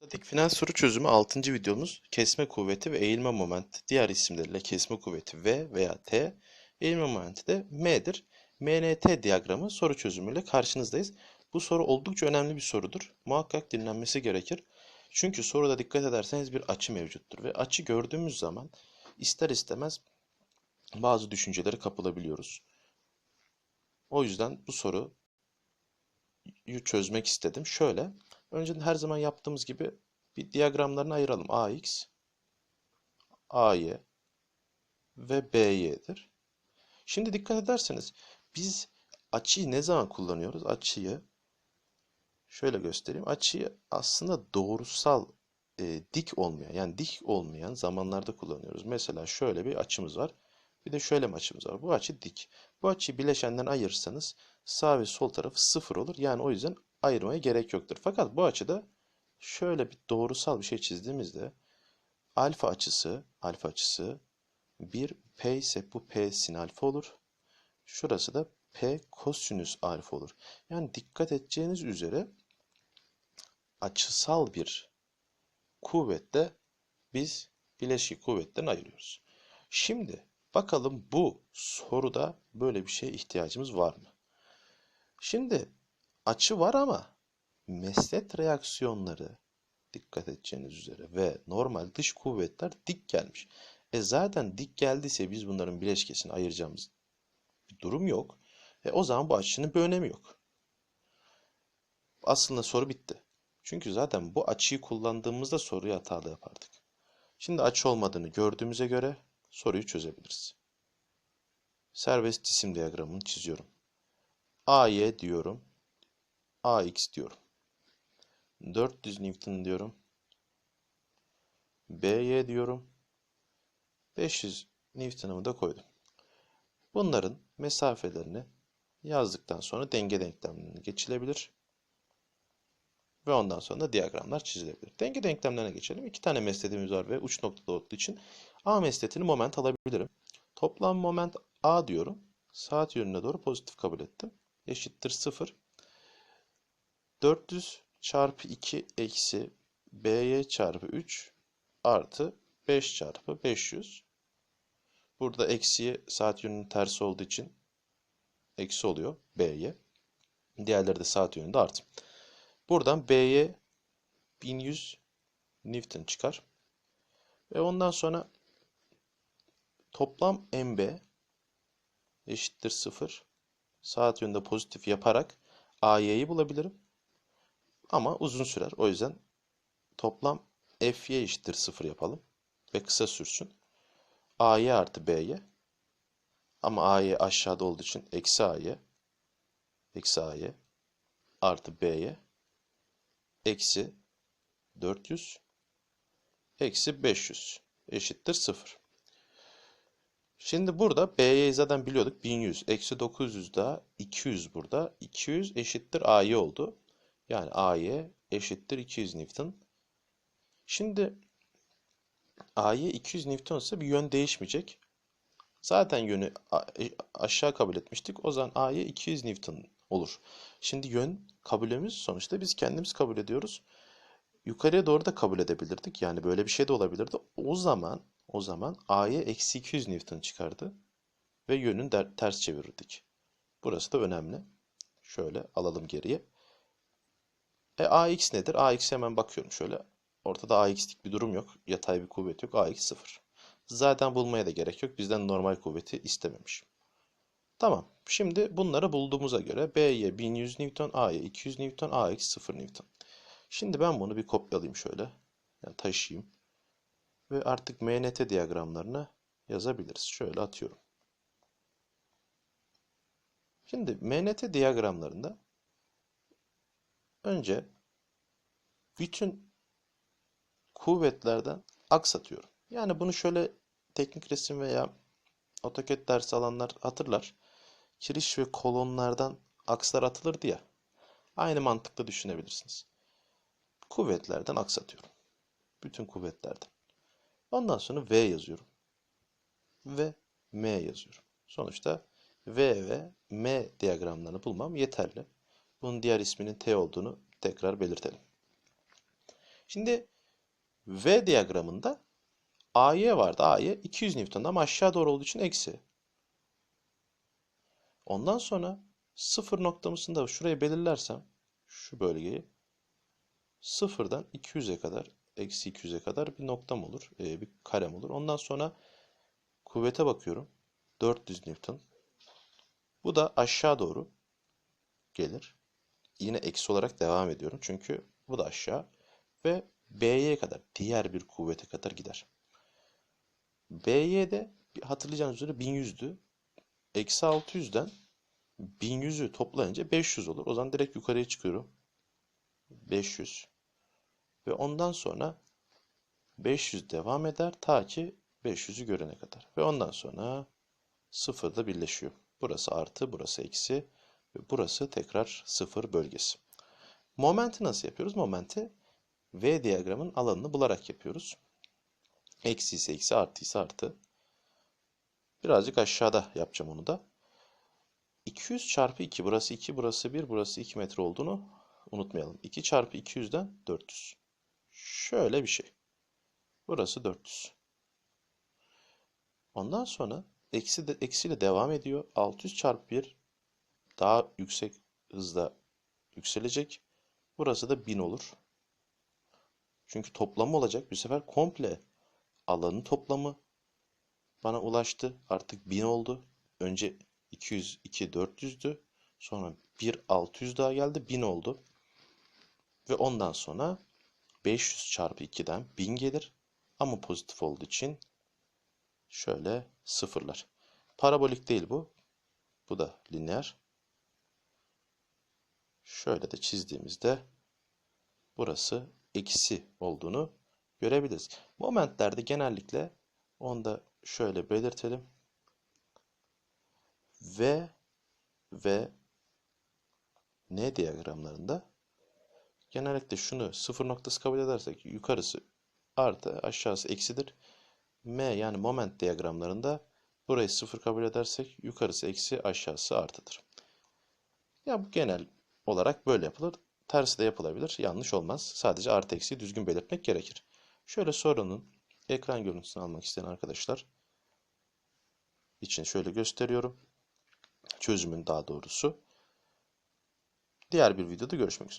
Statik finans soru çözümü 6. videomuz kesme kuvveti ve eğilme momenti diğer isimleriyle kesme kuvveti V veya T, eğilme momenti de M'dir. MNT diyagramı soru çözümüyle karşınızdayız. Bu soru oldukça önemli bir sorudur. Muhakkak dinlenmesi gerekir. Çünkü soruda dikkat ederseniz bir açı mevcuttur ve açı gördüğümüz zaman ister istemez bazı düşüncelere kapılabiliyoruz. O yüzden bu soruyu çözmek istedim. Şöyle, önceden her zaman yaptığımız gibi bir diyagramlarını ayıralım. AX, AY ve BY'dir. Şimdi dikkat ederseniz biz açıyı ne zaman kullanıyoruz? Açıyı şöyle göstereyim. Açıyı aslında doğrusal e, dik olmayan yani dik olmayan zamanlarda kullanıyoruz. Mesela şöyle bir açımız var. Bir de şöyle bir açımız var. Bu açı dik. Bu açıyı bileşenden ayırırsanız sağ ve sol tarafı sıfır olur. Yani o yüzden ayırmaya gerek yoktur. Fakat bu açıda şöyle bir doğrusal bir şey çizdiğimizde alfa açısı, alfa açısı bir P ise bu P sin alfa olur. Şurası da P kosinüs alfa olur. Yani dikkat edeceğiniz üzere açısal bir kuvvette biz bileşik kuvvetten ayırıyoruz. Şimdi bakalım bu soruda böyle bir şeye ihtiyacımız var mı? Şimdi açı var ama mesnet reaksiyonları dikkat edeceğiniz üzere ve normal dış kuvvetler dik gelmiş. E zaten dik geldiyse biz bunların bileşkesini ayıracağımız bir durum yok. E o zaman bu açının bir önemi yok. Aslında soru bitti. Çünkü zaten bu açıyı kullandığımızda soruyu hatalı yapardık. Şimdi açı olmadığını gördüğümüze göre soruyu çözebiliriz. Serbest cisim diyagramını çiziyorum. AY diyorum. AX diyorum. 400 Newton diyorum. BY diyorum. 500 Newton'ımı da koydum. Bunların mesafelerini yazdıktan sonra denge denklemlerine geçilebilir. Ve ondan sonra da diyagramlar çizilebilir. Denge denklemlerine geçelim. İki tane mesletimiz var ve uç noktada olduğu için A mesletini moment alabilirim. Toplam moment A diyorum. Saat yönüne doğru pozitif kabul ettim. Eşittir 0. 400 çarpı 2 eksi BY çarpı 3 artı 5 çarpı 500. Burada eksiye saat yönünün tersi olduğu için eksi oluyor B'ye. Diğerleri de saat yönünde artı. Buradan B'ye 1100 Newton çıkar. Ve ondan sonra toplam MB eşittir 0. Saat yönünde pozitif yaparak AY'yi bulabilirim. Ama uzun sürer. O yüzden toplam FY eşittir 0 yapalım. Ve kısa sürsün. AY artı BY. Ama AY aşağıda olduğu için eksi AY. Eksi AY artı BY. Eksi 400. Eksi 500 eşittir 0. Şimdi burada B'yi zaten biliyorduk. 1100. Eksi 900 daha 200 burada. 200 eşittir A'yı oldu. Yani A'ya eşittir 200 Newton. Şimdi A'ya 200 Newton ise bir yön değişmeyecek. Zaten yönü e, aşağı kabul etmiştik. O zaman A'ya 200 Newton olur. Şimdi yön kabulümüz sonuçta biz kendimiz kabul ediyoruz. Yukarıya doğru da kabul edebilirdik. Yani böyle bir şey de olabilirdi. O zaman o zaman A'ya eksi 200 Newton çıkardı. Ve yönün ters çevirirdik. Burası da önemli. Şöyle alalım geriye. E AX nedir? AX hemen bakıyorum şöyle. Ortada AX'lik bir durum yok. Yatay bir kuvvet yok. AX 0. Zaten bulmaya da gerek yok. Bizden normal kuvveti istememiş. Tamam. Şimdi bunları bulduğumuza göre B'ye 1100 Newton, A'ya 200 Newton, AX 0 Newton. Şimdi ben bunu bir kopyalayayım şöyle. Yani taşıyayım. Ve artık MNT diyagramlarını yazabiliriz. Şöyle atıyorum. Şimdi MNT diyagramlarında önce bütün kuvvetlerden aksatıyorum. Yani bunu şöyle teknik resim veya AutoCAD dersi alanlar hatırlar. Kiriş ve kolonlardan akslar atılırdı ya. Aynı mantıkla düşünebilirsiniz. Kuvvetlerden aksatıyorum. Bütün kuvvetlerden. Ondan sonra V yazıyorum. Ve M yazıyorum. Sonuçta V ve M diyagramlarını bulmam yeterli. Bunun diğer isminin T olduğunu tekrar belirtelim. Şimdi V diyagramında AY vardı. AY 200 Newton ama aşağı doğru olduğu için eksi. Ondan sonra sıfır noktamızın da şurayı belirlersem şu bölgeyi sıfırdan 200'e kadar eksi 200'e kadar bir noktam olur. e, bir karem olur. Ondan sonra kuvvete bakıyorum. 400 Newton. Bu da aşağı doğru gelir. Yine eksi olarak devam ediyorum. Çünkü bu da aşağı. Ve B'ye kadar diğer bir kuvvete kadar gider. B'ye hatırlayacağınız üzere 1100'dü. Eksi 600'den 1100'ü toplayınca 500 olur. O zaman direkt yukarıya çıkıyorum. 500. Ve ondan sonra 500 devam eder ta ki 500'ü görene kadar. Ve ondan sonra sıfırda birleşiyor. Burası artı, burası eksi burası tekrar sıfır bölgesi. Momenti nasıl yapıyoruz? Momenti V diyagramın alanını bularak yapıyoruz. Eksi ise eksi, artı ise artı. Birazcık aşağıda yapacağım onu da. 200 çarpı 2, burası 2, burası 1, burası 2 metre olduğunu unutmayalım. 2 çarpı 200'den 400. Şöyle bir şey. Burası 400. Ondan sonra eksi de, eksiyle devam ediyor. 600 çarpı 1 daha yüksek hızla yükselecek. Burası da 1000 olur. Çünkü toplamı olacak. Bu sefer komple alanın toplamı bana ulaştı. Artık 1000 oldu. Önce 200, 2, 400'dü. Sonra 1, 600 daha geldi. 1000 oldu. Ve ondan sonra 500 çarpı 2'den 1000 gelir. Ama pozitif olduğu için şöyle sıfırlar. Parabolik değil bu. Bu da lineer. Şöyle de çizdiğimizde burası eksi olduğunu görebiliriz. Momentlerde genellikle onu da şöyle belirtelim. V ve N diyagramlarında genellikle şunu sıfır noktası kabul edersek yukarısı artı aşağısı eksidir. M yani moment diyagramlarında burayı sıfır kabul edersek yukarısı eksi aşağısı artıdır. Ya bu genel olarak böyle yapılır. Tersi de yapılabilir. Yanlış olmaz. Sadece artı eksi düzgün belirtmek gerekir. Şöyle sorunun ekran görüntüsünü almak isteyen arkadaşlar için şöyle gösteriyorum. Çözümün daha doğrusu. Diğer bir videoda görüşmek üzere.